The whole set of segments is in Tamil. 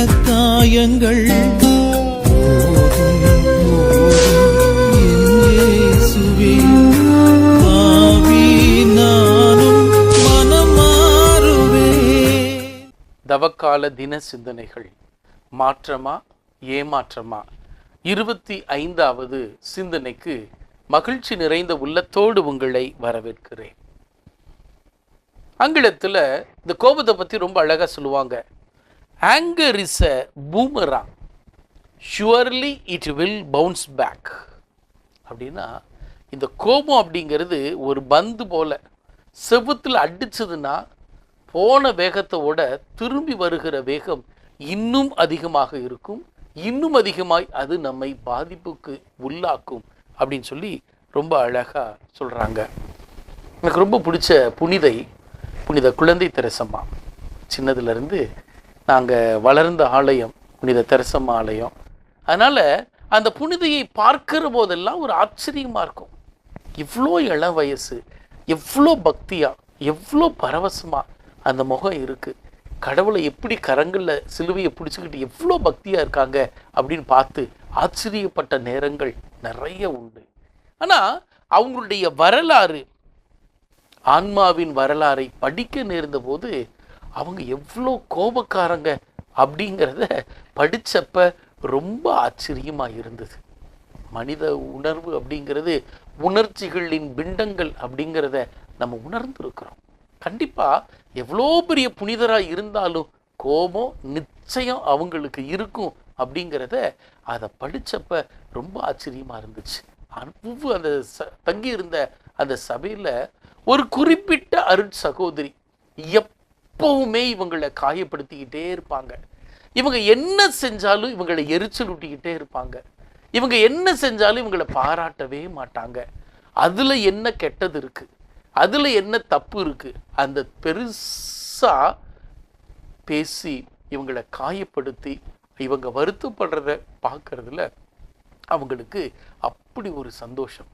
இந்த தவக்கால தின சிந்தனைகள். மாற்றமா ஏமாற்றமா? இருபத்தி ஐந்தாவது சிந்தனைக்கு மகிழ்ச்சி நிறைந்த உள்ளத்தோடு உங்களை வரவேற்கிறேன். ஆங்கிலத்தில் இந்த கோபத்தை பற்றி ரொம்ப அழகாக சொல்லுவாங்க. Anger is a boomerang surely it will bounce back அப்படின்னா இந்த கோபம் அப்படிங்கிறது ஒரு பந்து போல செவுத்தில் அடிச்சதுன்னா போன வேகத்தோட திரும்பி வருகிற வேகம் இன்னும் அதிகமாக இருக்கும். இன்னும் அதிகமாய் அது நம்மை பாதிப்புக்கு உள்ளாக்கும் அப்படின்னு சொல்லி ரொம்ப அழகாக சொல்கிறாங்க எனக்கு ரொம்ப பிடிச்ச புனிதை புனித குழந்தை தெரசம்மா. சின்னதுலேருந்து நாங்கள் வளர்ந்த ஆலயம் புனித தெரசம்மா ஆலயம். அதனால் அந்த புனிதையை பார்க்கிற போதெல்லாம் ஒரு ஆச்சரியமாக இருக்கும். இவ்வளோ இளம் வயசு எவ்வளோ பக்தியாக எவ்வளோ பரவசமாக அந்த முகம் இருக்குது கடவுளை எப்படி கரங்களில் சிலுவையை பிடிச்சிக்கிட்டு எவ்வளோ பக்தியாக இருக்காங்க அப்படின்னு பார்த்து ஆச்சரியப்பட்ட நேரங்கள் நிறைய உண்டு. ஆனால் அவங்களுடைய வரலாறு ஆன்மாவின் வரலாறை படிக்க நேர்ந்த போது அவங்க எவ்வளோ கோபக்காரங்க அப்படிங்கிறத படிச்சப்ப ரொம்ப ஆச்சரியமாக இருந்தது. மனித உணர்வு அப்படிங்கிறது உணர்ச்சிகளின் பிண்டங்கள் அப்படிங்கிறத நம்ம உணர்ந்துருக்கிறோம். கண்டிப்பாக எவ்வளோ பெரிய புனிதராக இருந்தாலும் கோபம் நிச்சயம் அவங்களுக்கு இருக்கும் அப்படிங்கிறத அதை படித்தப்ப ரொம்ப ஆச்சரியமாக இருந்துச்சு. அனுப்பு அந்த ச தங்கி இருந்த அந்த சபையில் ஒரு குறிப்பிட்ட அருட் சகோதரி எப் எப்பவுமே இவங்களை காயப்படுத்திக்கிட்டே இருப்பாங்க. இவங்க என்ன செஞ்சாலும் இவங்களை எரிச்சல் ஊட்டிக்கிட்டே இருப்பாங்க. இவங்க என்ன செஞ்சாலும் இவங்களை பாராட்டவே மாட்டாங்க. அதுல என்ன கெட்டது இருக்கு? அதுல என்ன தப்பு இருக்கு? அந்த பெருசா பேசி இவங்களை காயப்படுத்தி இவங்க வருத்தப்படுறத பார்க்கறதுல அவங்களுக்கு அப்படி ஒரு சந்தோஷம்.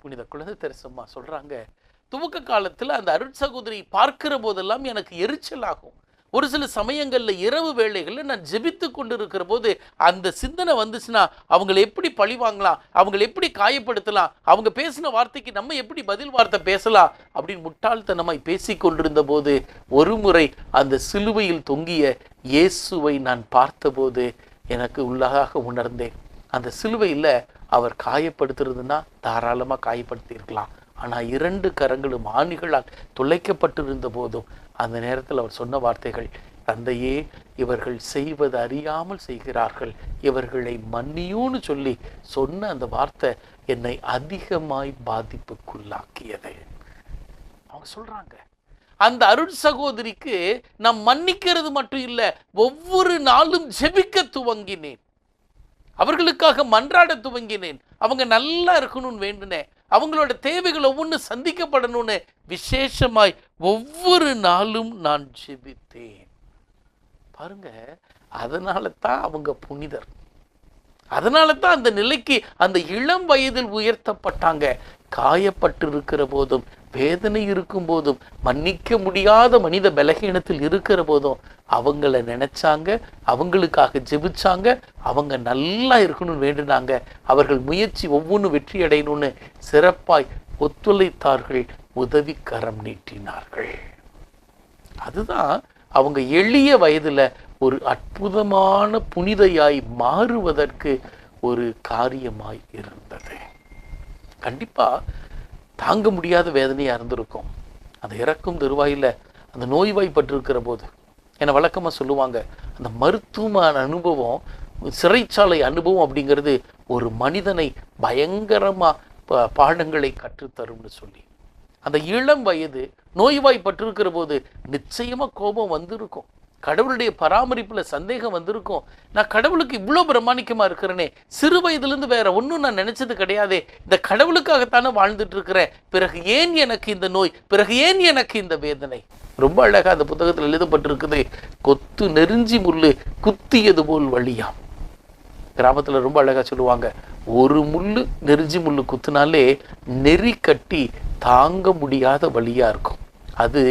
புனித குழந்தை தெரசம்மா சொல்றாங்க. துவக்க காலத்தில் அந்த அருட்சகோதரி பார்க்கிற போதெல்லாம் எனக்கு எரிச்சல் ஆகும் ஒரு சில சமயங்களில் இரவு வேளைகளில் நான் ஜெபித்து கொண்டு இருக்கிற போது அந்த சிந்தனை வந்துச்சுன்னா அவங்களை எப்படி பழி வாங்கலாம் அவங்களை எப்படி காயப்படுத்தலாம் அவங்க பேசின வார்த்தைக்கு நம்ம எப்படி பதில் வார்த்தை பேசலாம் அப்படின்னு முட்டாள்தனமாய் பேசி கொண்டிருந்த போது ஒரு முறை அந்த சிலுவையில் தொங்கிய இயேசுவை நான் பார்த்தபோது எனக்கு உள்ளாக உணர்ந்தேன். அந்த சிலுவையில் அவர் காயப்படுத்துறதுன்னா தாராளமாக காயப்படுத்தியிருக்கலாம். ஆனால் இரண்டு கரங்களும் ஆணிகளால் துளைக்கப்பட்டிருந்த போதும் அந்த நேரத்தில் அவர் சொன்ன வார்த்தைகள் தந்தையே இவர்கள் செய்வது அறியாமல் செய்கிறார்கள். இவர்களை மன்னியூன்னு சொல்லி சொன்ன அந்த வார்த்தை என்னை அதிகமாய் பாதிப்புக்குள்ளாக்கியது. அவங்க சொல்றாங்க அந்த அருள் சகோதரிக்கு நான் மன்னிக்கிறது மட்டும் இல்லை ஒவ்வொரு நாளும் ஜெபிக்க துவங்கினேன். அவர்களுக்காக மன்றாட துவங்கினேன். அவங்க நல்லா இருக்கணும்னு வேண்டினேன். அவங்களோட தேவைகள் ஒவ்வொன்று சந்திக்கப்படணும்னு விசேஷமாய் ஒவ்வொரு நாளும் நான் ஜெபித்தேன். பாருங்க அதனால தான் அவங்க புனிதர். அதனால தான் அந்த நிலைக்கு அந்த இளம் வயதில் உயர்த்தப்பட்டாங்க. காயப்பட்டு இருக்கிற போதும் வேதனை இருக்கும் போதும் மன்னிக்க முடியாத மனித பலகீனத்தில் இருக்கிற போதும் அவங்கள நினைச்சாங்க அவங்களுக்காக ஜெபிச்சாங்க அவங்க நல்லா இருக்கணும்னு வேண்டினாங்க. அவர்கள் முயற்சி ஒவ்வொன்றும் வெற்றி அடையணும்னு சிறப்பாய் ஒத்துழைத்தார்கள் உதவி கரம் நீட்டினார்கள். அதுதான் அவங்க எளிய வயதில் ஒரு அற்புதமான புனிதையாய் மாறுவதற்கு ஒரு காரியமாய் இருந்தது. கண்டிப்பாக தாங்க முடியாத வேதனையாக இருந்திருக்கும். அந்த இறக்கும் தருவாயில் அந்த நோய்வாய்ப்பட்டிருக்கிற போது. என்னை வழக்கமாக சொல்லுவாங்க அந்த மருத்துவமான அனுபவம் சிறைச்சாலை அனுபவம் அப்படிங்கிறது ஒரு மனிதனை பயங்கரமாக பாடங்களை கற்றுத்தரும்னு சொல்லி. அந்த இளம் வயது நோய்வாய்ப்பட்டிருக்கிற போது நிச்சயமாக கோபம் வந்திருக்கும். கடவுளுடைய பராமரிப்புல சந்தேகம் வந்திருக்கும். நான் கடவுளுக்கு இவ்வளோ பிரமாணிக்கமாக இருக்கிறேனே சிறு வயதுலேருந்து வேற ஒன்றும் நான் நினைச்சது கிடையாதே இந்த கடவுளுக்காகத்தானே வாழ்ந்துட்டு இருக்கிறேன் பிறகு ஏன் எனக்கு இந்த நோய்? பிறகு ஏன் எனக்கு இந்த வேதனை? ரொம்ப அழகா அந்த புத்தகத்தில் எழுதப்பட்டிருக்குது கொத்து நெருஞ்சி முள்ளு குத்தியது போல் வழியாம். கிராமத்துல ரொம்ப அழகா சொல்லுவாங்க ஒரு முள்ளு நெறிஞ்சி முள்ளு குத்துனாலே நெறி கட்டி தாங்க முடியாத வழியா இருக்கும். அது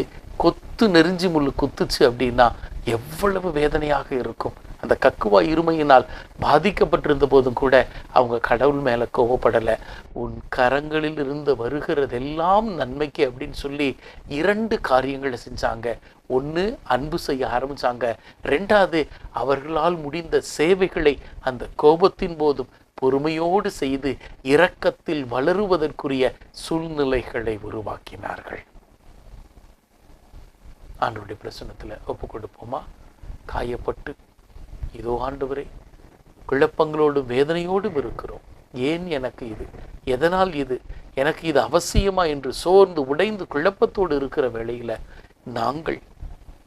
கொத்து நெருஞ்சி முள்ளு குத்துச்சு அப்படின்னா எவ்வளவு வேதனையாக இருக்கும். அந்த கக்குவா இருமையினால் பாதிக்கப்பட்டிருந்த போதும் கூட அவங்க கடவுள் மேலே கோவப்படலை. உன் கரங்களில் இருந்து வருகிறதெல்லாம் நன்மைக்கு அப்படின்னு சொல்லி இரண்டு காரியங்களை செஞ்சாங்க. ஒன்று அன்பு செய்ய ஆரம்பித்தாங்க ரெண்டாவது அவர்களால் முடிந்த சேவைகளை அந்த கோபத்தின் போதும் பொறுமையோடு செய்து இரக்கத்தில் வளருவதற்குரிய சூழ்நிலைகளை உருவாக்கினார்கள். ஆண்டவருடைய பிரசனத்தில் ஒப்பு கொடுப்போமா காயப்பட்டு இதோ ஆண்டவரே குழப்பங்களோடு வேதனையோடும் இருக்கிறோம். ஏன் எனக்கு இது? எதனால் இது? எனக்கு இது அவசியமா என்று சோர்ந்து உடைந்து குழப்பத்தோடு இருக்கிற வேளையில் நாங்கள்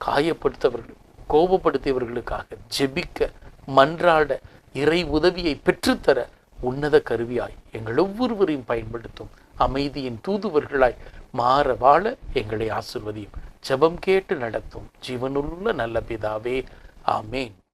காயப்படுத்தவர்கள் கோபப்படுத்தியவர்களுக்காக ஜெபிக்க மன்றாட இறை உதவியை பெற்றுத்தர உன்னத கருவியாய் எங்கள் ஒவ்வொருவரையும் பயன்படுத்தும் அமைதியின் தூதுவர்களாய் மாற வாழ எங்களை ஆசிர்வதியும். ஜெபம் கேட்டு நடத்தும். ஜீவனுள்ள நல்ல பிதாவே ஆமேன்.